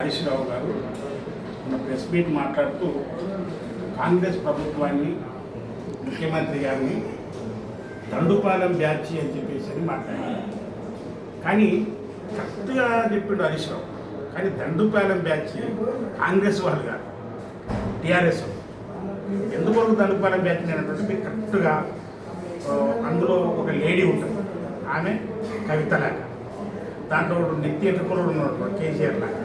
హరీష్ రావు గారు మన press meet మాట్లాడుతూ కాంగ్రెస్ ప్రభుత్వాన్ని ముఖ్యమంత్రి గారిని దండుపాలెం బ్యాచ్ అని చెప్పేసి అని మాట్లాడారు. కానీ కరెక్ట్గా చెప్పిండు హరీష్ రావు కానీ దండుపాలెం బ్యాచ్ కాంగ్రెస్ వాళ్ళు కాదు టీఆర్ఎస్ ఎందువరకు దండుపాలెం బ్యాచ్ అంటే మీకు కరెక్ట్గా అందులో ఒక లేడీ ఉంటుంది ఆమె కవిత లాగా. దాంట్లో ఒకడు నెత్తి ఎట్టుకుని ఉన్నాడు కేసీఆర్ లాగా.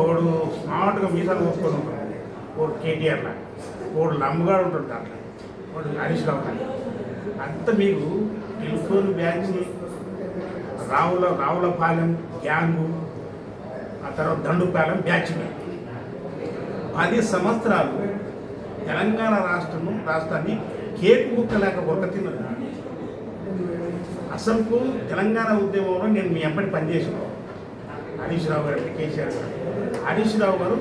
ఒకడు స్మార్ట్గా మీసాలు పోసుకొని ఉంటాడు. ఒకడు కేటీఆర్ లాగా. ఒకడు లమ్మగాడు ఉంటాడు దాంట్లో. ఒకడు హరీష్ రావు లాగా. అంత మీకు టెలిఫోన్ బ్యాంకింగ్ రావుల రావులపాలెం గ్యాంగు ఆ తర్వాత దండుపాలెం బ్యాచ్ పది సంవత్సరాలు తెలంగాణ రాష్ట్రము రాష్ట్రాన్ని కేకు ముక్క లేక ఒక తిన్నది. అసలుకు తెలంగాణ ఉద్యమంలో నేను మీ అమ్మడి పనిచేసిన హరీష్ రావు గారు కేసీఆర్ గారు. హరీష్ రావు గారు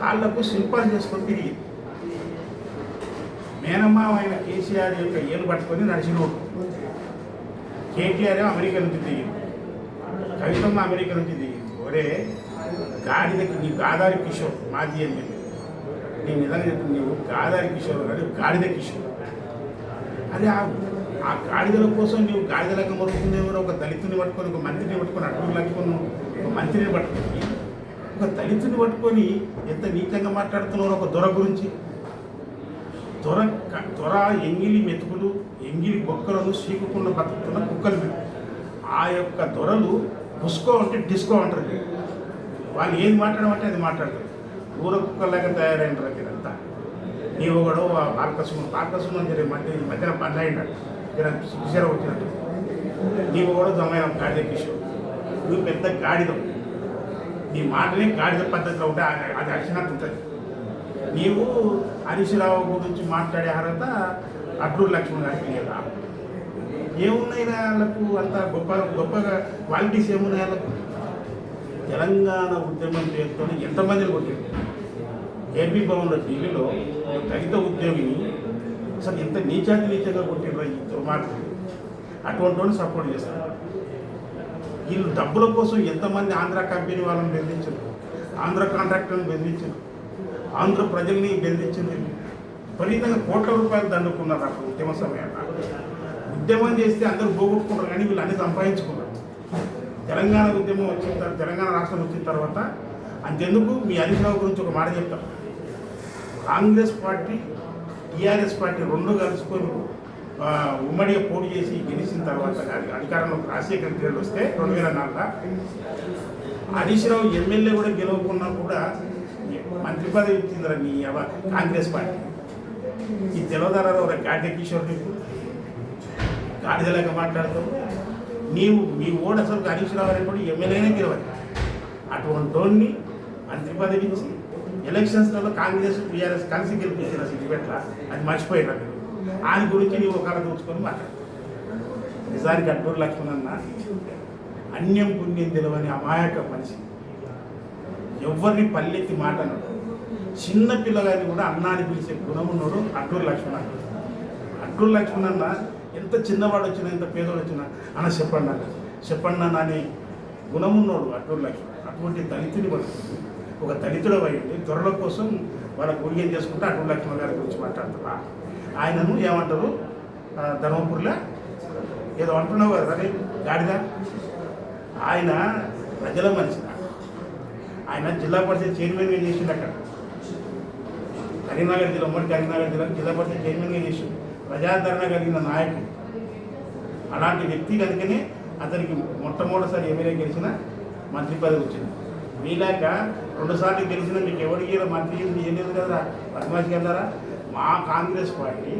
కాళ్ళకు శిల్పాలు చేసుకొని తిరిగి మేనమ్మ అయిన కేసీఆర్ యొక్క ఏలు పట్టుకొని నడిచినోడు కేటీఆర్ అమెరికా నుంచి దిగింది కవితమ్మ అమెరికా నుంచి దిగింది ఒరే గాడిదకి నీ గాదారి కిషోర్ మాజీ ఎమ్మెల్యే. నేను నిజంగా చెప్తుంది నీవు గాదారి కిషోర్ కాదు గాడిద కిషోర్. అదే ఆ ఆ గాడిదల కోసం నీవు గాడిదలకు మొరుకుతుంది ఎవరు ఒక దళితుని పట్టుకొని ఒక మంత్రిని పట్టుకొని అడ్డు లక్కుని ఒక మంత్రిని పట్టుకొని ఒక దళితుని పట్టుకొని ఎంత నీచంగా మాట్లాడుతున్నారు ఒక దొర గురించి. దొర దొర ఎంగిలి మెతుకులు ఎంగిలి బొక్కలను సీకుకుండా బతుకుతున్న కుక్కలు ఆ యొక్క దొరలు పుస్కో అంటే డిస్కో అంటారు వాళ్ళు ఏది మాట్లాడమంటే అది మాట్లాడతారు. ఊర కుక్కలాగా తయారైనరు మీరంతా? నీవు ఒకడు ఆ బాలకసుమం అని మధ్య ఈ మధ్యన బంద్ అయినాడు జర వచ్చినట్టు. నీవు కూడా జమైనా గాడిద కిషోర్. నువ్వు పెద్ద గాడిదం నీ మాటనే గాడిద పద్ధతిలో ఉంటే అది- అది అరిచినట్టు ఉంటుంది. నీవు హరీష్రావు గురించి మాట్లాడే అర్హత అడ్డూరు లక్ష్మణ్ గారికి లేదా. ఏమున్నాయి వాళ్ళకు అంత గొప్ప గొప్పగా క్వాలిటీస్ ఏమున్నాయి వాళ్ళకు? తెలంగాణ ఉద్యమం పేరుతో ఎంతమందిని కొట్టింది ఏపీ భవన్లో ఢిల్లీలో దళిత ఉద్యోగిని అసలు ఎంత నీచాతి నీచంగా కొట్టిండ్రో ఈ దుర్మార్గులు. అటువంటి వాళ్ళు సపోర్ట్ చేస్తారు. వీళ్ళు డబ్బుల కోసం ఎంతమంది ఆంధ్ర కంపెనీ వాళ్ళని బెదిరించారు ఆంధ్ర కాంట్రాక్టర్ని బెదిరించారు ఆంధ్ర ప్రజల్ని బెదిరించింది విపరీతంగా కోట్ల రూపాయలు దండుకున్నారు అప్పుడు ఉద్యమ సమయంలో ఉద్యమం చేస్తే అందరూ పోగొట్టుకుంటారు కానీ వీళ్ళు అన్ని సంపాదించుకున్నారు. తెలంగాణ ఉద్యమం వచ్చిన తర్వాత తెలంగాణ రాష్ట్రం వచ్చిన తర్వాత అంతెందుకు? మీ హరీష్ గురించి ఒక మాట చెప్తాను. కాంగ్రెస్ పార్టీ టీఆర్ఎస్ పార్టీ రెండు కలుసుకొని ఉమ్మడిగా పోటీ చేసి గెలిచిన తర్వాత కానీ అధికారంలో రాజశేఖర రెడ్డి వస్తే రెండు వేల నాలుగులో హరీశ్రావు ఎమ్మెల్యే కూడా గెలవకున్నా కూడా మంత్రి పదవి ఇచ్చిందిరా నీ కాంగ్రెస్ పార్టీ. ఈ తెలవదారావు గాడిద కిషోర్ నీకు గాడిదలాగా మాట్లాడతావు. నీవు మీ ఓడ అసలు హరీశ్రావు అని కూడా ఎమ్మెల్యేనే గెలవాలి. అటువంటి వాడిని మంత్రి పదవి ఇచ్చి ఎలక్షన్స్లలో కాంగ్రెస్ టీఆర్ఎస్ కలిసి గెలిపించిన సిద్దిపేట అది మర్చిపోయినా మీరు. ఆయన గురించి నీవు ఒక దూచుకొని మాట్లాడు. నిజానికి అడ్డూరు లక్ష్మణ్ అన్న అన్యం పుణ్యం తెలవని అమాయక మనిషి. ఎవరిని పల్లెత్తి మాట అన్నాడు చిన్న పిల్లగాని కూడా అన్నాన్ని పిలిచే గుణం ఉన్నాడు అడ్డూరు లక్ష్మణ్ అన్న అడ్డూరు లక్ష్మణ్ అన్న ఎంత చిన్నవాడు వచ్చినా ఎంత పేదోడు వచ్చినా అన్న చెప్పండి అన్న. చెప్పండి అన్న అని గుణం ఉన్నాడు అడ్డూరు లక్ష్మణ్. అటువంటి దళితుని పడుతుంది ఒక దళితుడు అయ్యండి త్వరల కోసం వాళ్ళ గుడిగం చేసుకుంటే అడ్డూరు లక్ష్మణ్ గారి గురించి మాట్లాడతారా ఆయనను ఏమంటారు? ధర్మపురిలో ఏదో అంటున్నావు కదా రవి గాడిద. ఆయన ప్రజల మనిషి ఆయన జిల్లా పరిషత్ చైర్మన్గా చేసిండు అక్కడ. కరీంనగర్ జిల్లా ఉమ్మడి కరీంనగర్ జిల్లా జిల్లా పరిషత్ చైర్మన్గా చేసిండు. ప్రజాదరణ కలిగిన నాయకుడు. అలాంటి వ్యక్తి కనుకనే అతనికి మొట్టమొదటిసారి ఎమ్మెల్యే గెలిచిన మంత్రి పదవి వచ్చింది. మీలాక రెండుసార్లు గెలిచిన మీకు ఎవరికి మంత్రి చేయలేదు లేదు కదా పద్మాషి గారా మా కాంగ్రెస్ పార్టీ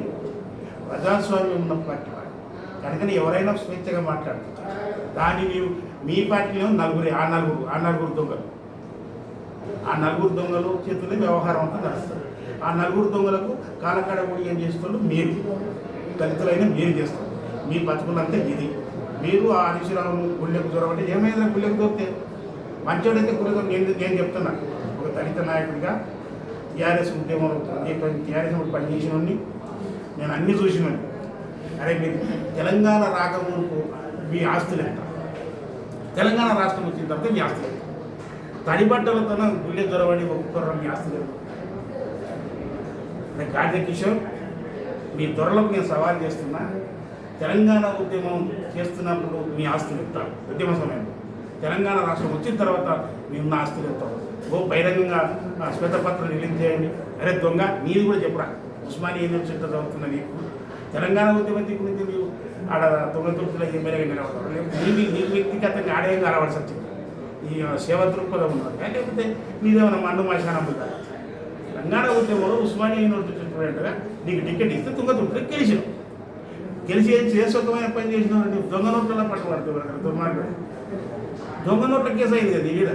ప్రజాస్వామ్యం ఉన్న పార్టీ వాడు. కనుకని ఎవరైనా స్వేచ్ఛగా మాట్లాడుతున్నారు దాన్ని నీవు మీ పార్టీలో నలుగురు ఆ నలుగురు ఆ నలుగురు దొంగలు. ఆ నలుగురు దొంగలు చేతులే వ్యవహారం అంతా నడుస్తుంది ఆ నలుగురు దొంగలకు కాలకాడ కూడా ఏం చేస్తున్నారు మీరు. దళితులైన మీరు చేస్తారు. మీ బతుకులంతా ఇది. మీరు ఆ హరీశ్రావు గుళ్ళకు దూరమంటే ఏమైందా గుళ్ళకు దూరితే మంచోడైతే గుళ్ళకు నేను నేను చెప్తున్నా. ఒక దళిత నాయకుడిగా టీఆర్ఎస్ ఉద్యమం టీఆర్ఎస్ పనిచేసిన నేను అన్నీ చూసినాను. అరే మీరు తెలంగాణ రాకముందుకు మీ ఆస్తులు ఎంత? తెలంగాణ రాష్ట్రం వచ్చిన తర్వాత మీ ఆస్తులు ఎంత? తడి బట్టలతో గుళ్ళె దొరబడి మీ ఆస్తులు లేదు అంటే గాడిద కిషోర్ మీ దొరలకు నేను సవాల్ చేస్తున్నా. తెలంగాణ ఉద్యమం చేస్తున్నప్పుడు మీ ఆస్తులు ఇస్తారు ఉద్యమ సమయంలో. తెలంగాణ రాష్ట్రం వచ్చిన తర్వాత మీ ఉన్న ఆస్తులు ఇస్తాం ఓ బహిరంగంగా శ్వేతపత్రం రిలీజ్ చేయండి. అరే దొంగ నీది కూడా చెప్పురా. ఉస్మానియా యూనివర్సిటీ చదువుతున్న నీకు. తెలంగాణ ఉద్యమం గురించి నీవు? ఆడ దొంగ తుర్తుల ఎమ్మెల్యేగా నిలబడతావు నీ నీ వ్యక్తిగతంగా ఆడేం కలవాల్సి వచ్చింది? ఈ సేవ దృక్పథం ఉన్నారు లేకపోతే నీదేమైనా మండు మశానం ఉందా తెలంగాణ ఉద్యమంలో ఉస్మానియా యూనివర్సిటీ స్టూడెంట్గా నీకు టికెట్ ఇస్తే తుంగతుర్తిలో గెలిచినావు. గెలిచి ఏం చేసొకమైన పని చేసినావు అంటే దొంగ నోట్ల పట్టుబడుతుంది అక్కడ దుర్మార్గుడు. దొంగ నోట్ల కేసు అయింది కదా నీ మీద.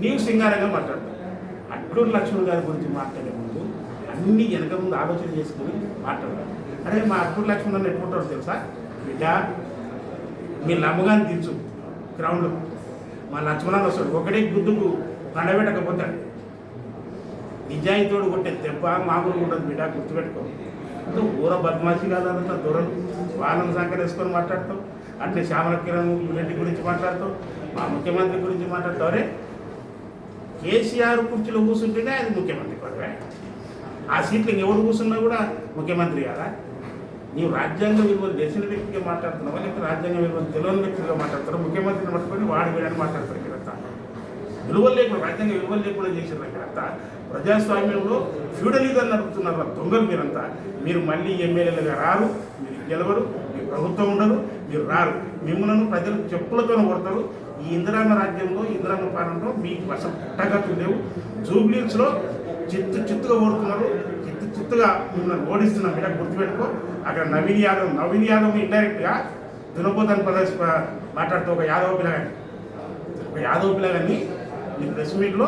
నీవు సింగారంగా మాట్లాడతావు అడ్డూరు లక్ష్మణ్ గారి గురించి మాట్లాడే ముందు అన్ని వెనక ముందు ఆలోచన చేసుకుని మాట్లాడాలి అరే మా అడ్డూరు లక్ష్మణ్ ఎట్టుకుంటాడు తెలుసా? బిడ్డ మీ లమ్మగాన్ని దించు గ్రౌండ్లో మా లక్ష్మణ్ వస్తాడు. ఒకటే గుద్దుకు పండబెట్టకపోతాడు నిజాయితోడు కొట్టే దెబ్బ మామూలుగా ఉంటుంది బిడ్డ గుర్తుపెట్టుకో. అంటే ఊర బద్మాషి కాదంతా దూరం వాళ్ళని సంకరేసుకొని మాట్లాడతాం అట్లే శ్యామల కిరణ్ రెడ్డి గురించి మాట్లాడతాం మా ముఖ్యమంత్రి గురించి మాట్లాడతావరే కేసీఆర్ కుర్చీలో కూర్చుంటేనే అది ముఖ్యమంత్రి పదవే. ఆ సీట్లు ఎవరు కూర్చున్నా కూడా ముఖ్యమంత్రి కదా? నీవు రాజ్యాంగ విలువలు తెలిసిన వ్యక్తిగా మాట్లాడుతున్నావా? లేకపోతే రాజ్యాంగ విలువలు తెలియని వ్యక్తిగా మాట్లాడతారు ముఖ్యమంత్రిని పట్టుకొని వాడి వీడని మాట్లాడతారు ఇక్కడంతా విలువలు లేకుండా రాజ్యాంగ విలువలు లేకుండా చేసిన ఇక్కడంతా ప్రజాస్వామ్యంలో ఫ్యూడలిజం నడుపుతున్నారు దొంగలు మీరంతా. మీరు మళ్ళీ ఎమ్మెల్యేలుగా రారు మీరు గెలవరు మీ ప్రభుత్వం ఉండరు మీరు రారు. మిమ్మల్ని ప్రజలు చెప్పులతో కొడతారు ఈ ఇంద్రాంగ రాజ్యంలో ఇంద్రాంగ పాలనలో మీకు అసలు పుట్టగతులు లేవు. జూబ్లీస్లో చిత్తు చిత్తుగా ఓడుతున్నారు. చిత్తు చిత్తుగా మిమ్మల్ని ఓడిస్తున్నాం బిడ్డ గుర్తుపెట్టుకో. అక్కడ నవీన్ యాదవ్ నవీన్ యాదవ్ ఇండైరెక్ట్గా దునపోతాను ప్రదేశ్ మాట్లాడుతూ ఒక యాదవ్ పిల్లగాని ఒక యాదవ్ పిల్లగాన్ని నీ ప్రెస్ మీట్లో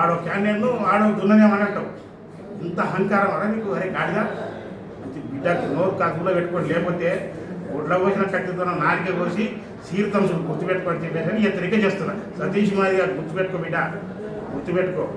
ఆడో క్యాండిడేట్ను ఆడో దున్ననేమనట్టు ఇంత అహంకారం అలా నీకు అరే గాడిగా మంచి బిడ్డ నోరు కాకుండా పెట్టుకోండి. లేకపోతే గుడ్ల కోసిన కట్టితో నారిక కోసి సీర్తం గుర్తుపెట్టుకోని చెప్పేసి హెచ్చరిక చేస్తున్నా. సతీష్ మాది గారు గుర్తుపెట్టుకో బిడ్డ. గుర్తుపెట్టుకో.